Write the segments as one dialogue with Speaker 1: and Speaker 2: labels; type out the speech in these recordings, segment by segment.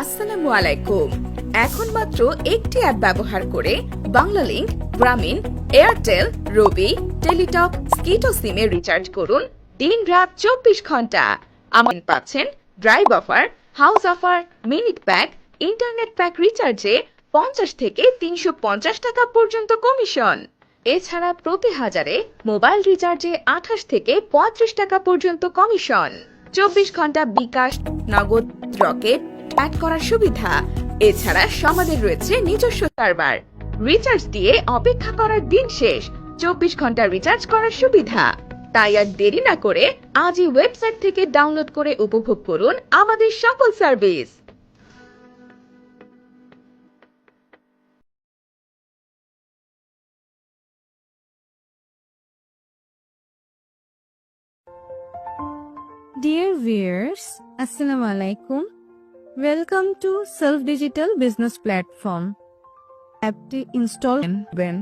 Speaker 1: আসসালামু আলাইকুম। এখন মাত্র একটি অ্যাপ ব্যবহার করে বাংলালিংক গ্রামীণ এয়ারটেল রবি টেলিটক স্কিটো সিমে রিচার্জ করুন দিন রাত চব্বিশ ঘণ্টা। আমার পাচ্ছেন drive offer house offer minute pack internet pack রিচার্জে পঞ্চাশ থেকে তিনশো পঞ্চাশ টাকা পর্যন্ত কমিশন এছাড়া প্রতি হাজারে মোবাইল রিচার্জে আঠাশ থেকে পঁয়ত্রিশ টাকা পর্যন্ত কমিশন চব্বিশ ঘণ্টা বিকাশ, নগদ, রকেট অ্যাড করার সুবিধা। এছাড়া সমাজের রয়েছে নিজস্ব সার্ভার রিচার্জ দিয়ে অপেক্ষা করার দিন শেষ। চব্বিশ ঘণ্টা রিচার্জ করার সুবিধা। তাই আর দেরি না করে আজই ওয়েবসাইট থেকে ডাউনলোড করে উপভোগ করুন আমাদের সকল service
Speaker 2: Dear viewers, Assalamu alaikum. Welcome to Self Digital Business Platform. অ্যাপটি ইনস্টল করবেন।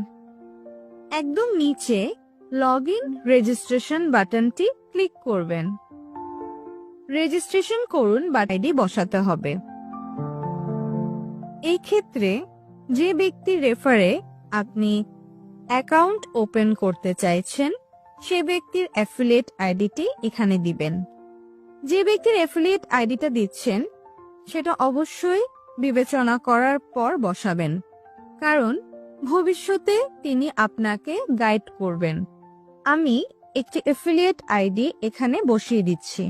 Speaker 2: একদম নিচে লগ ইন রেজিস্ট্রেশন বাটনটি ক্লিক করবেন। রেজিস্ট্রেশন করুন বা আইডি বসাতে হবে। এই ক্ষেত্রে যে ব্যক্তির রেফারে আপনি অ্যাকাউন্ট ওপেন করতে চাইছেন, সে ব্যক্তির অ্যাফিলিয়েট আইডিটি এখানে দিবেন। যে ব্যক্তির অ্যাফিলিয়েট আইডিটা দিচ্ছেন সেটা অবশ্যই বিবেচনা করার পর বসাবেন। কারণ ভবিষ্যতে তিনি আপনাকে গাইড করবেন। আমি একটি অ্যাফিলিয়েট আইডি এখানে বসিয়ে দিচ্ছি।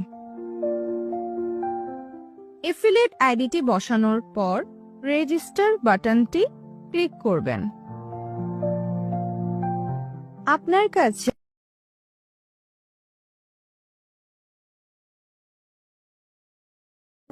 Speaker 2: অ্যাফিলিয়েট আইডিটি বসানোর পর রেজিস্টার বাটনটি ক্লিক করবেন। আপনার কাছে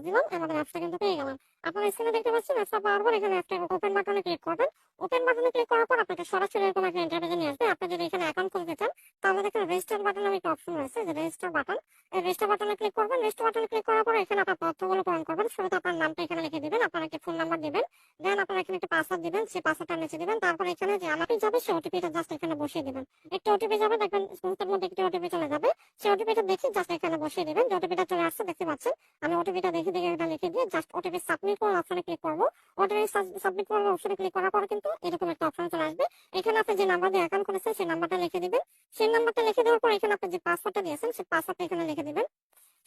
Speaker 3: দিলাম আমাদের অ্যাপসটা কিন্তু পেয়ে গেলাম। আপনারা স্ক্রিনে দেখতে পাচ্ছেন অ্যাপসটা পাওয়ার পর এখানে একটা ওপেন বাটনে ক্লিক করবেন। ওপেন বাটনে ক্লিক করার পর আপনাকে সরাসরি এরকম একটা ইন্টারভিউ নিয়ে আসবে। আপনি যদি এখানে অ্যাকাউন্ট খুলতে চান, তাহলে দেখেন রেজিস্টার বাটন একটা অপশন রয়েছে, যে রেজিস্টার বাটন এই রেজিস্টার বাটনে ক্লিক করবেন। রেজিস্টার বাটনে ক্লিক করার পর এখানে আপনার তথ্যগুলো পূরণ করবেন। শুরুতে আপনার নামটা এখানে লিখে দিবেন, আপনার একটি ফোন নাম্বার দিবেন। দেন আপনার এখানে একটা পাসওয়ার্ড দিবেন সেই পাসওয়ার্ডটা নিচে দিবেন। তারপর এখানে যে আমাকে যাবে সেই ওটিপিটা জাস্ট এখানে বসিয়ে দিবেন। একটা ওটিপি যাবে, দেখবেন মুহূর্তের মধ্যে একটি ওটিপি চলে যাবে। সেই ওটিপিটা দেখে জাস্ট এখানে বসিয়ে দিবেন। ওটিপিটা চলে আসছে, দেখতে পাচ্ছেন। আমি ওটিপিটা দেখে দেখে এটা লিখে দিয়ে জাস্ট ওটিপি সাবমিট করব? ক্লিক করার কিন্তু এরকম একটা অপশন চলে আসবে। এখানে যে নাম্বার দিয়ে সেই লিখে দিবেন। সেই লিখে দেওয়ার পর এখানে পাসওয়ার্ডটা দিয়েছেন, সেই পাসওয়ার্ডটা এখানে লিখে দিবেন।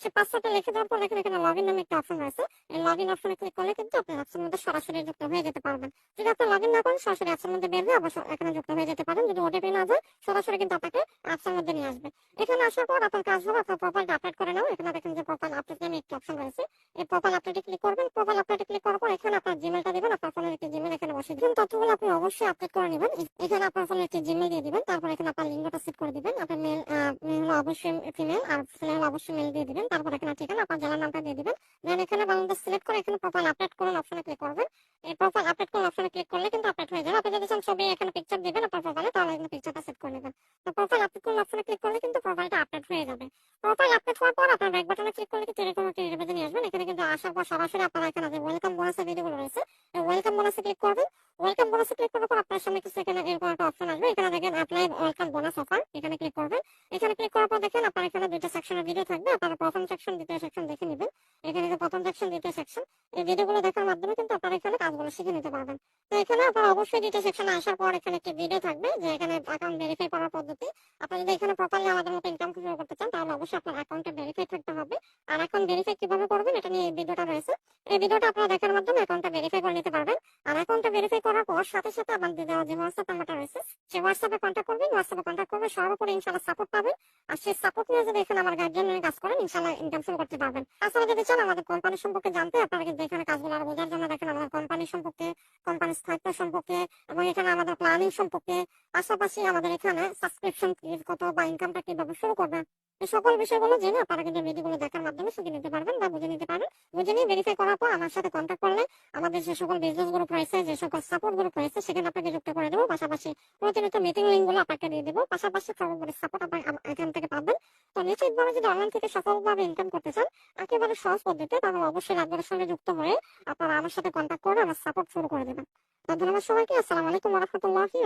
Speaker 3: সেই পাসওয়ার্ডটা লিখে দেওয়ার পর এখানে এখানে লগ নামে একটা অপশন রয়েছে। এই লগ অপশনে ক্লিক করলে কিন্তু আপনি অ্যাপসের মধ্যে সরাসরি যুক্ত হয়ে যেতে পারবেন। যদি আপনি লগ না করেন, সরাসরি অ্যাপসের মধ্যে বের হয়ে আবার এখানে যুক্ত হয়ে যেতে পারেন। যদি ওটিপি না যায়, সরাসরি কিন্তু আপনাকে অ্যাপসের মধ্যে নিয়ে আসবে। এখানে আসার পর আপনার কাজ হবে, আপনার প্রোফাইলটা আপডেট করে নাও এখানে দেখেন যে প্রোফাইল আপডেট নামে একটা অপশন রয়েছে। এই প্রোফাইল আপডেটে ক্লিক করবেন। প্রোফাইল আপডেটে ক্লিক করার পর এখানে আপনার জিমেলটা দিবেন। আপনার ফোনের একটি জিমেল এখানে বসিয়ে দিবেন। তথ্যগুলো আপনি অবশ্যই আপডেট করে নেবেন। এখানে আপনার ফোনের একটি জিমেল দিয়ে দিবেন। তারপর এখানে আপনার লিঙ্কটা সেট করে দিবেন। আপনার মেল অবশ্যই ফিমেল আর ফিমেল অবশ্যই মেল দিয়ে দিবেন। তারপর এখানে ঠিকানা আপনার জেলার নামটা দিয়ে দিবেন। দেন এখানে বাংলাদেশ সিলেক্ট করে এখানে প্রোফাইল আপডেট করুন অপশনে ক্লিক করবেন। এই প্রোফাইল আপডেট করুন অপশনে ক্লিক করলে কিন্তু আপডেট হয়ে যাবে। আপনি যদি চান ছবি এখানে পিকচার দিবেন আপনার প্রোফাইলে তাহলে এখানে পিকচারটা সেট করে নেবেন। তো প্রোফাইল আপডেট করুন অপশনে ক্লিক করলে কিন্তু প্রোফাইলটা আপডেট হয়ে যাবে। প্রোফাইল আপডেট হওয়ার পর আপনার ব্যাক বাটনে ক্লিক করলে কিন্তু এরকম একটা ইন্টারভিউ নিয়ে আসবেন। এখানে কিন্তু আসার পর সরাসরি আপনারা এখানে যে ওয়েলকাম বোনাসের ভিডিওগুলো রয়েছে ওয়েলকাম বোনাসে ক্লিক করবেন। ওয়েলকাম বোনাসে ক্লিক করার পর আপনার সামনে কিছু এখানে এরকম একটা অপশন আসবে। এখানে দেখেন অ্যাপ্লাই ওয়েলকাম বোনাস অফার এখানে ক্লিক করবেন এখানে ক্লিক করার পর দেখেন আপনার এখানে দুইটা সেকশনের ভিডিও থাকবে, আপনারা প্রথম সেকশন দ্বিতীয় সেকশন দেখে নেবেন। এখানে যে প্রথম সেকশন দ্বিতীয় সেকশন এই ভিডিওগুলো দেখার মাধ্যমে কিন্তু আপনারা এখানে কাজগুলো শিখে নিতে পারবেন। তো এখানে আপনারা অবশ্যই দ্বিতীয় সেকশনে আসার পর এখানে একটি ভিডিও থাকবে যে এখানে অ্যাকাউন্ট ভেরিফাই করার পদ্ধতি। আপনি যদি এখানে প্রপারলি আমাদের মতো ইনকাম শুরু করতে চান, তাহলে অবশ্যই আপনার অ্যাকাউন্টে ভেরিফাই থাকতে হবে। আর অ্যাকাউন্ট ভেরিফাই কীভাবে করবেন, এটা নিয়ে এই ভিডিওটা রয়েছে। এই ভিডিওটা আপনারা দেখার মাধ্যমে অ্যাকাউন্টটা ভেরিফাই করে নিতে পারবেন। আর অ্যাকাউন্টটা ভেরিফাই করার পর সাথে সাথে আমাদের দেওয়া যে হোয়াটসঅ্যাপ নাম্বারটা রয়েছে সেই হোয়াটসঅ্যাপে কন্ট্যাক্ট করবেন। হোয়াটসঅ্যাপে কন্ট্যাক্ট করবে সবার উপরে ইনশাল্লাহ সাপোর্ট পাবেন। আর সেই সাপোর্ট নিয়ে যদি এখানে আমার গার্জিয়ান নিয়ে কাজ করেন ইনশাল্লাহ ইনকাম শুরু করতে পারবেন। তাছাড়া যদি চান আমাদের কোম্পানি সম্পর্কে জানতে, আপনারা কিন্তু এখানে কাজগুলো আরও বোঝার জন্য দেখেন আমাদের কোম্পানি সম্পর্কে কোম্পানির স্থায়িত্ব সম্পর্কে এবং এখানে আমাদের প্ল্যানিং সম্পর্কে, পাশাপাশি আমাদের এখানে সাবস্ক্রিপশন কত বা ইনকামটা কীভাবে শুরু করবেন এই সকল বিষয়গুলো জেনে আপনারা কিন্তু ভিডিওগুলো দেখার মাধ্যমে শিখে নিতে পারবেন বা বুঝে নিতে পারবেন। বুঝে নিয়ে ভেরিফাই করার পর আমার সাথে কন্ট্যাক্ট করলে আমাদের যে সকল বিজনেস গ্রুপ রয়েছে, যে সকল সাপোর্ট গ্রুপ রয়েছে, সেখানে আপনাকে যুক্ত করে দেবো। পাশাপাশি প্রতিনিয়ত মিটিং লিঙ্কগুলো আপনাকে দিয়ে দেবো। পাশাপাশি সর্বোপরি সাপোর্ট আপনার এখান থেকে পাবেন। তো নিশ্চিতভাবে যদি অনলাইন থেকে সফলভাবে ইনকাম করতে চান, একেবারে সহজ পদ্ধতিতে তাহলে অবশ্যই রাতবারের সঙ্গে যুক্ত হয়ে আপনারা আমার সাথে কন্ট্যাক্ট করে আমার সাপোর্ট শুরু করে দেবেন। ধন্যবাদ সবাইকে, আসসালামু আলাইকুম রহমতুল্লাহি